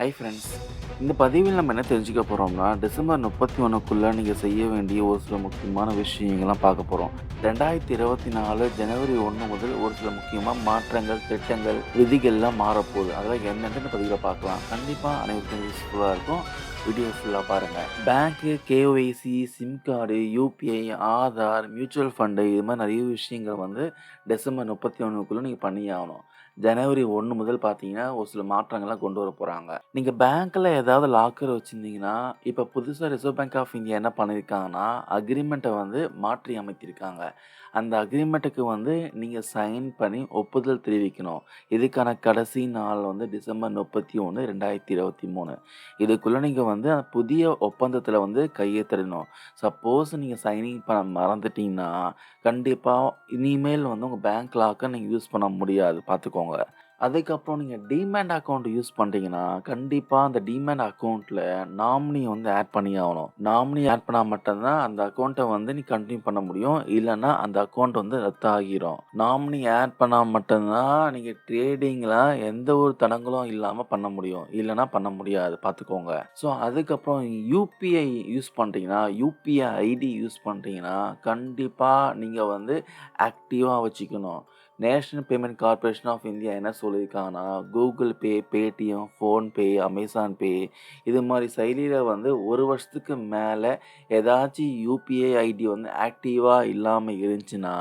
Hi friends இந்த பதிவில் நம்ம என்ன தெரிஞ்சுக்க போகிறோம்னா டிசம்பர் முப்பத்தி ஒன்றுக்குள்ளே நீங்கள் செய்ய வேண்டிய ஒரு சில முக்கியமான விஷயங்கள்லாம் பார்க்க போகிறோம் ரெண்டாயிரத்தி இருபத்தி நாலு ஜனவரி ஒன்று முதல் ஒரு சில முக்கியமாக மாற்றங்கள் திட்டங்கள் விதிகள்லாம் மாறப்போகுது. அதெல்லாம் என்னென்னு பதிவில் பார்க்கலாம். கண்டிப்பாக அனைவருக்கும் யூஸ்ஃபுல்லாக இருக்கும். வீடியோ ஃபுல்லாக பாருங்கள் பேங்க்கு KYC SIM card UPI Aadhaar mutual fund இது மாதிரி நிறைய விஷயங்கள் வந்து டிசம்பர் முப்பத்தி ஒன்றுக்குள்ளே நீங்கள் பண்ணி ஆகணும். ஜனவரி ஒன்று முதல் பார்த்தீங்கன்னா ஒரு சில மாற்றங்கள்லாம் கொண்டு வர போகிறாங்க நீங்கள் பேங்க்கில் ஏதாவது லாக்கர் வச்சுருந்தீங்கன்னா இப்போ புதுசாக ரிசர்வ் பேங்க் ஆஃப் இந்தியா என்ன பண்ணியிருக்காங்கன்னா அக்ரிமெண்ட்டை வந்து மாற்றி அமைத்திருக்காங்க. அந்த அக்ரிமெண்ட்டுக்கு வந்து நீங்கள் சைன் பண்ணி ஒப்புதல் தெரிவிக்கணும். இதுக்கான கடைசி நாள் வந்து டிசம்பர் முப்பத்தி ஒன்று ரெண்டாயிரத்தி இருபத்தி மூணு. இதுக்குள்ளே நீங்கள் வந்து அந்த புதிய ஒப்பந்தத்தில் வந்து கையெழுத்திடணும். சப்போஸ் நீங்கள் சைனிங் பண்ண மறந்துட்டீங்கன்னா கண்டிப்பாக இனிமேல் வந்து உங்கள் பேங்க் லாக்கை நீங்கள் யூஸ் பண்ண முடியாது. பார்த்துக்கோங்க அதுக்கப்புறம் நீங்கள் டிமேண்ட் அக்கௌண்ட் யூஸ் பண்ணுறீங்கன்னா கண்டிப்பாக அந்த டிமேண்ட் அக்கௌண்ட்டில் நாமினி வந்து ஆட் பண்ணி ஆகணும். நாமினி ஆட் பண்ணால் மட்டும்தான் அந்த அக்கௌண்ட்டை வந்து நீ கண்டினியூ பண்ண முடியும். இல்லைன்னா அந்த அக்கௌண்ட் வந்து ரத்தாகிரும். நாமினி ஆட் பண்ணால் மட்டும்தான் நீங்கள் ட்ரேடிங்கில் எந்த ஒரு தடங்களும் இல்லாமல் பண்ண முடியும். இல்லைன்னா பண்ண முடியாது. பார்த்துக்கோங்க. ஸோ அதுக்கப்புறம் யூபிஐ யூஸ் பண்ணுறீங்கன்னா யூபிஐ ஐடி யூஸ் பண்ணுறீங்கன்னா கண்டிப்பாக நீங்கள் வந்து ஆக்டிவாக வச்சுக்கணும். National payment corporation of India என்ன சொல்லியிருக்காங்கன்னா Google Pay Paytm PhonePe Amazon Pay இது மாதிரி செயலியில் வந்து ஒரு வருஷத்துக்கு மேலே ஏதாச்சும் யூபிஐ ஐடி வந்து ஆக்டிவாக இல்லாமல் இருந்துச்சுன்னா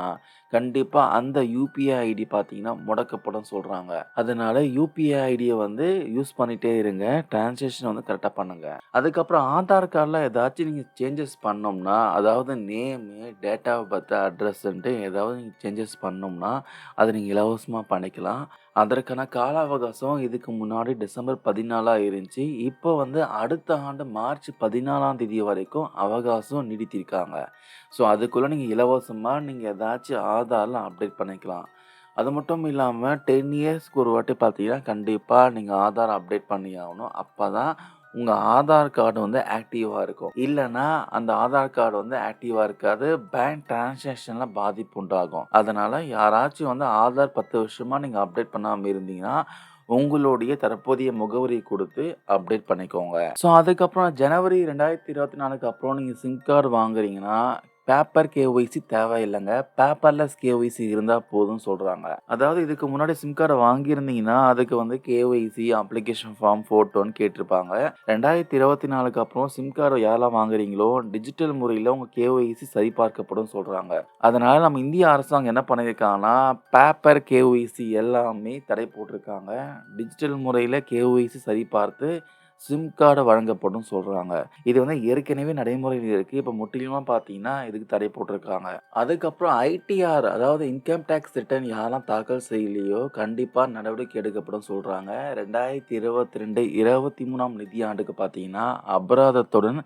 கண்டிப்பாக அந்த யூபிஐ ஐடி பார்த்தீங்கன்னா முடக்கப்படும் சொல்கிறாங்க அதனால யூபிஐ ஐடியை வந்து யூஸ் பண்ணிகிட்டே இருங்க. டிரான்சாக்ஷன் வந்து கரெக்டாக பண்ணுங்கள் அதுக்கப்புறம் ஆதார் கார்டில் ஏதாச்சும் நீங்கள் சேஞ்சஸ் பண்ணோம்னா அதாவது நேமு டேட் ஆஃப் பர்த் அட்ரஸ்ன்ட்டு ஏதாவது நீங்கள் சேஞ்சஸ் பண்ணோம்னா அதை நீங்கள் இலவசமாக பண்ணிக்கலாம். அதற்கான கால அவகாசம் இதுக்கு முன்னாடி டிசம்பர் பதினாலாக இருந்துச்சு. இப்போ வந்து அடுத்த ஆண்டு மார்ச் பதினாலாம் தேதி வரைக்கும் அவகாசம் நீடித்திருக்காங்க. ஸோ அதுக்குள்ளே நீங்கள் இலவசமாக நீங்கள் ஏதாச்சும் ஆதாரில் அப்டேட் பண்ணிக்கலாம். அது மட்டும் இல்லாமல் டென் இயர்ஸ்க்கு ஒரு வாட்டி பார்த்தீங்கன்னா கண்டிப்பாக நீங்கள் ஆதார் அப்டேட் பண்ணி ஆகணும். அப்போ தான் உங்கள் ஆதார் கார்டு வந்து ஆக்டிவாக இருக்கும். இல்லைன்னா அந்த ஆதார் கார்டு வந்து ஆக்டிவாக இருக்காது. பேங்க் டிரான்சாக்ஷனில் பாதிப்பு உண்டாகும். அதனால் யாராச்சும் வந்து ஆதார் பத்து வருஷமாக நீங்கள் அப்டேட் பண்ணாமல் இருந்தீங்கன்னா உங்களுடைய தற்போதைய முகவரி கொடுத்து அப்டேட் பண்ணிக்கோங்க. ஸோ அதுக்கப்புறம் ஜனவரி ரெண்டாயிரத்தி இருபத்தி நாலுக்கு அப்புறம் நீங்கள் சிம் கார்டு வாங்குறீங்கன்னா பேப்பர் கேஒய்சி தேவையில்லைங்க. பேப்பர்லெஸ் கேஒய்சி இருந்தால் போதும் சொல்கிறாங்க அதாவது இதுக்கு முன்னாடி சிம் கார்டை வாங்கியிருந்தீங்கன்னா அதுக்கு வந்து கேஒய்சி அப்ளிகேஷன் ஃபார்ம் ஃபோட்டோன்னு கேட்டிருப்பாங்க ரெண்டாயிரத்தி இருபத்தி நாலுக்கு அப்புறம் சிம் கார்டு யாரெல்லாம் வாங்குறீங்களோ டிஜிட்டல் முறையில் உங்கள் கேஒய்சி சரிபார்க்கப்படும் சொல்கிறாங்க அதனால் நம்ம இந்திய அரசாங்கம் என்ன பண்ணியிருக்காங்கன்னா பேப்பர் கேஒய்சி எல்லாமே தடை போட்டிருக்காங்க. டிஜிட்டல் முறையில் கேஒய்சி சரிபார்த்து சிம் கார்டு வழங்கப்படும் சொல்கிறாங்க இது வந்து ஏற்கனவே நடைமுறையில் இருக்குது இப்போ முற்றிலுமாக பார்த்தீங்கன்னா இதுக்கு தடை போட்டிருக்காங்க. அதுக்கப்புறம் ஐடிஆர் அதாவது இன்கம் டேக்ஸ் ரிட்டர்ன் யாரெல்லாம் தாக்கல் செய்யலையோ கண்டிப்பாக நடவடிக்கை எடுக்கப்படும் சொல்கிறாங்க ரெண்டாயிரத்தி இருபத்தி ரெண்டு இருபத்தி மூணாம் நிதியாண்டுக்கு பார்த்தீங்கன்னா அபராதத்துடன்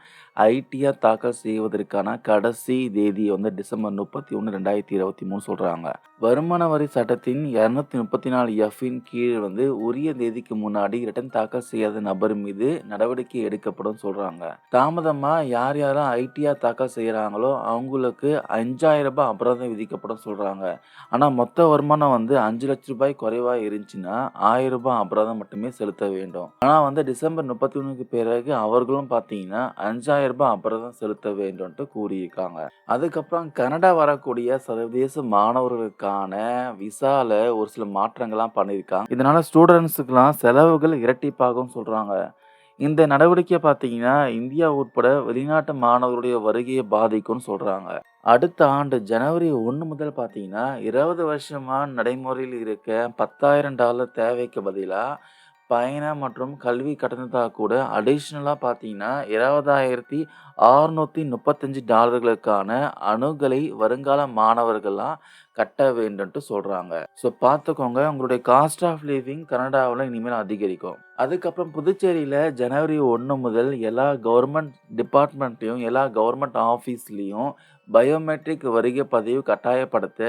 ஐடிஆர் தாக்கல் செய்வதற்கான கடைசி தேதி வந்து டிசம்பர் முப்பத்தி ஒன்று ரெண்டாயிரத்தி இருபத்தி மூணு சொல்கிறாங்க வருமான வரி சட்டத்தின் இரநூத்தி முப்பத்தி நாலு எஃப்இன் கீழ் வந்து உரிய தேதிக்கு முன்னாடி ரிட்டர்ன் தாக்கல் செய்யாத நபர் மீது நடவடிக்கை எடுக்கப்படும் சொல்கிறாங்க தாமதமாக யார் யாரும் ஐடிஆர் தாக்கல் செய்கிறாங்களோ அவங்களுக்கு அஞ்சாயிரம் ரூபாய் அபராதம் விதிக்கப்படும் சொல்கிறாங்க ஆனால் மொத்த வருமானம் வந்து அஞ்சு லட்ச ரூபாய் குறைவாக இருந்துச்சுன்னா ஆயிரம் ரூபாய் அபராதம் மட்டுமே செலுத்த வேண்டும். ஆனால் வந்து டிசம்பர் முப்பத்தி ஒண்ணுக்கு பிறகு அவர்களும் பார்த்தீங்கன்னா அஞ்சாயிரம் ரூபாய் அபராதம் செலுத்த வேண்டும்ட்டு கூறியிருக்காங்க. அதுக்கப்புறம் கனடா வரக்கூடிய சர்வதேச மாணவர்களுக்கான விசால ஒரு சில மாற்றங்கள்லாம் பண்ணியிருக்காங்க. இதனால ஸ்டூடெண்ட்ஸுக்கெல்லாம் செலவுகள் இரட்டிப்பாகும் சொல்கிறாங்க இந்த நடவடிக்கை பார்த்தீங்கன்னா இந்தியா உட்பட வெளிநாட்டு மாணவர்களுடைய வருகையை பாதிக்கும்னு சொல்கிறாங்க அடுத்த ஆண்டு ஜனவரி ஒன்று முதல் பார்த்தீங்கன்னா இருபது வருஷமாக நடைமுறையில் இருக்க பத்தாயிரம் டாலர் தேவைக்கு பதிலாக பயண மற்றும் கல்வி கட்டணத்தாக கூட அடிஷ்னலாக பார்த்தீங்கன்னா இருபதாயிரத்தி அறுநூற்றி முப்பத்தஞ்சு டாலர்களுக்கான அணுகலை வருங்கால மாணவர்கள்லாம் கட்ட வேண்டும்ட்டு சொல்கிறாங்க ஸோ பார்த்துக்கோங்க உங்களுடைய காஸ்ட் ஆஃப் லிவிங் கனடாவில் இனிமேல் அதிகரிக்கும். அதுக்கப்புறம் புதுச்சேரியில் ஜனவரி ஒன்று முதல் எல்லா கவர்மெண்ட் டிபார்ட்மெண்ட்லேயும் எல்லா கவர்மெண்ட் ஆஃபீஸ்லேயும் பயோமெட்ரிக் வருகை பதிவு கட்டாயப்படுத்த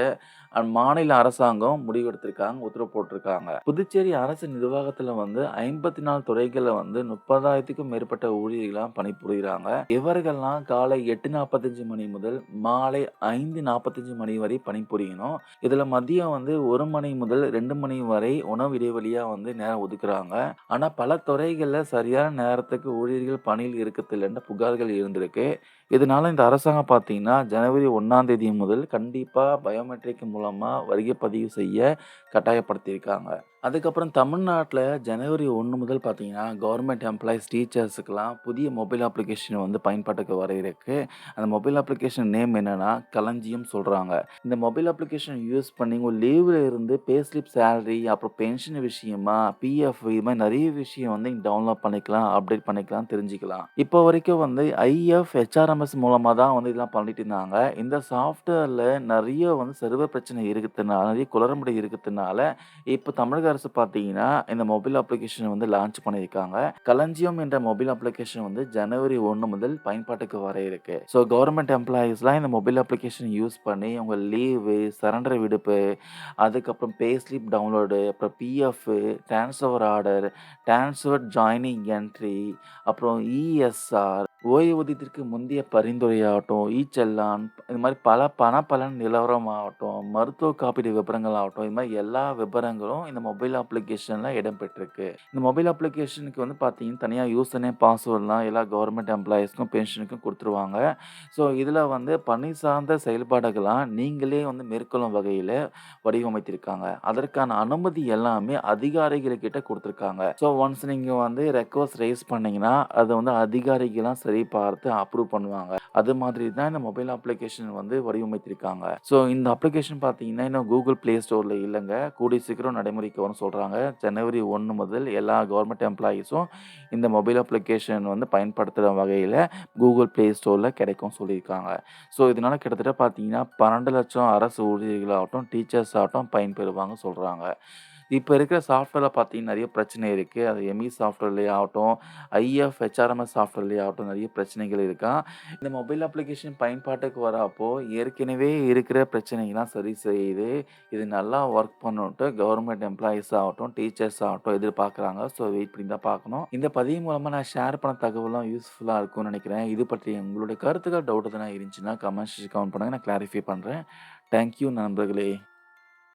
மாநில அரசாங்கம் முடிவெடுத்திருக்காங்க உத்தரவு போட்டிருக்காங்க. புதுச்சேரி அரசு நிர்வாகத்தில் வந்து ஐம்பத்தி நாலு துறைகளில் வந்து முப்பதாயிரத்துக்கும் மேற்பட்ட ஊழியர்களாம் பணிபுரிகிறாங்க இவர்கள்லாம் காலை எட்டு நாற்பத்தஞ்சு மணி முதல் மாலை ஐந்து நாற்பத்தஞ்சு மணி வரை பணிபுரியும். செய்யணும். இதுல மதியம் வந்து ஒரு மணி முதல் ரெண்டு மணி வரை உணவு இடைவெளியாக வந்து நேரம் ஒதுக்குறாங்க. ஆனா பல துறைகள்ல சரியான நேரத்துக்கு ஊழியர்கள் பணியில் இருக்கத்தில்லன்னு புகார்கள் இருந்திருக்கு. இதனால் இந்த அரசாங்கம் பார்த்தீங்கன்னா, ஜனவரி ஒன்றாம் தேதி முதல் கண்டிப்பாக பயோமெட்ரிக் மூலமாக வருகை பதிவு செய்ய கட்டாயப்படுத்தியிருக்காங்க. அதுக்கப்புறம் தமிழ்நாட்டில் ஜனவரி ஒன்று முதல் பார்த்தீங்கன்னா, கவர்மெண்ட் எம்ப்ளாயீஸ், டீச்சர்ஸுக்குலாம் புதிய மொபைல் அப்ளிகேஷன் வந்து பயன்பாட்டுக்கு வர இருக்கு. அந்த மொபைல் அப்ளிகேஷன் நேம் என்னன்னா, களஞ்சியம் சொல்கிறாங்க இந்த மொபைல் அப்ளிகேஷன் யூஸ் பண்ணி உங்கள் லீவில் இருந்து பேஸ்லிப் சேலரி அப்புறம் பென்ஷன் விஷயமா, பிஎஃப் இது மாதிரி நிறைய விஷயம் வந்து நீங்க டவுன்லோட் பண்ணிக்கலாம், அப்டேட் பண்ணிக்கலாம், தெரிஞ்சுக்கலாம். இப்போ வரைக்கும் வந்து ஐஎஃப், ஹெச்ஆர்எம் ஹெச்ஆர்எம்எஸ் மூலமாக தான் வந்து இதெல்லாம் பண்ணிட்டு இருந்தாங்க. இந்த சாஃப்ட்வேரில் நிறைய வந்து சர்வர் பிரச்சனை இருக்கிறதுனால நிறைய குளறுபடி இருக்கிறதுனால இப்போ தமிழக அரசு பார்த்தீங்கன்னா, இந்த மொபைல் அப்ளிகேஷன் வந்து லான்ச் பண்ணியிருக்காங்க. களஞ்சியம் என்ற மொபைல் அப்ளிகேஷன் வந்து ஜனவரி ஒன்று முதல் பயன்பாட்டுக்கு வர இருக்கு. ஸோ கவர்மெண்ட் எம்ப்ளாயீஸ்லாம் இந்த மொபைல் அப்ளிகேஷன் யூஸ் பண்ணி உங்கள் லீவு, சரண்டர் விடுப்பு, அதுக்கப்புறம் பே ஸ்லிப் டவுன்லோடு, அப்புறம் PF, transfer order, transfer joining entry, அப்புறம் இஎஸ்ஆர், ஓய்வூதியத்திற்கு முந்தைய பரிந்துரையாகட்டும், ஈச்செல்லான் இது மாதிரி பல பணப்பலன் நிலவரம் ஆகட்டும் மருத்துவ காப்பீடு விபரங்கள் ஆகட்டும், இது மாதிரி எல்லா விபரங்களும் இந்த மொபைல் அப்ளிகேஷனில் இடம்பெற்றிருக்கு. இந்த மொபைல் அப்ளிகேஷனுக்கு வந்து பார்த்தீங்கன்னா, தனியாக யூஸ் நேம், பாஸ்வேர்ட்லாம் எல்லா கவர்மெண்ட் எம்ப்ளாயீஸ்க்கும், பென்ஷனுக்கும் கொடுத்துருவாங்க ஸோ இதில் வந்து பணி சார்ந்த செயல்பாடுகளாக நீங்களே வந்து மேற்கொள்ளும் வகையில் வடிவமைத்திருக்காங்க. அதற்கான அனுமதி எல்லாமே அதிகாரிகள்கிட்ட கொடுத்துருக்காங்க ஸோ ஒன்ஸ் நீங்கள் வந்து ரெக்வஸ்ட் ரைஸ் பண்ணிங்கன்னா அதை வந்து அதிகாரிகள்லாம் சரி பார்த்து அப்ரூவ் பண்ணுவாங்க. அது மாதிரி தான் இந்த மொபைல் அப்ளிகேஷன் வந்து வடிவமைத்திருக்காங்க. ஸோ இந்த அப்ளிகேஷன் பார்த்தீங்கன்னா, இன்னும் கூகுள் பிளே ஸ்டோரில் இல்லைங்க கூடிய சீக்கிரம் நடைமுறைக்கு வரும்னு சொல்கிறாங்க ஜனவரி ஒன்று முதல் எல்லா கவர்மெண்ட் எம்ப்ளாயீஸும் இந்த மொபைல் அப்ளிகேஷன் வந்து பயன்படுத்துகிற வகையில் கூகுள் பிளே ஸ்டோரில் கிடைக்கும்னு சொல்லியிருக்காங்க. ஸோ இதனால் கிட்டத்தட்ட பார்த்தீங்கன்னா, 12,00,000 அரசு ஊழியர்களாகட்டும், டீச்சர்ஸ் ஆகட்டும் பயன்பெறுவாங்க சொல்கிறாங்க இப்போ இருக்கிற சாஃப்ட்வேரில் பார்த்தீங்கன்னா, நிறைய பிரச்சனை இருக்குது அது எம்இ சாஃப்ட்வேர்லேயே ஆகட்டும், ஐஎஃப், ஹெச்ஆர்எம்எஸ் சாஃப்ட்வேர்லேயே ஆகட்டும் நிறைய பிரச்சனைகள் இருக்கா இந்த மொபைல் அப்ளிகேஷன் பயன்பாட்டுக்கு வரப்போ, ஏற்கனவே இருக்கிற பிரச்சனைகள்லாம் சரி செய்யுது இது நல்லா ஒர்க் பண்ணிட்டு கவர்மெண்ட் எம்ப்ளாயீஸ் ஆகட்டும், டீச்சர்ஸ் ஆகட்டும் எதிர்பார்க்குறாங்க. ஸோ வெயிட் பண்ணி தான் பார்க்கணும். இந்த பதிவு மூலமாக நான் ஷேர் பண்ண தகவலாம் யூஸ்ஃபுல்லாக இருக்கும்னு நினைக்கிறேன் இது பற்றி உங்களுடைய கருத்துக்கள், டவுட் எதுனா இருந்துச்சுன்னா கமெண்ட் கவுண்ட் பண்ணுங்கள் பண்ணுங்க. நான் கிளாரிஃபை பண்ணுறேன் தேங்க் யூ நண்பர்களே!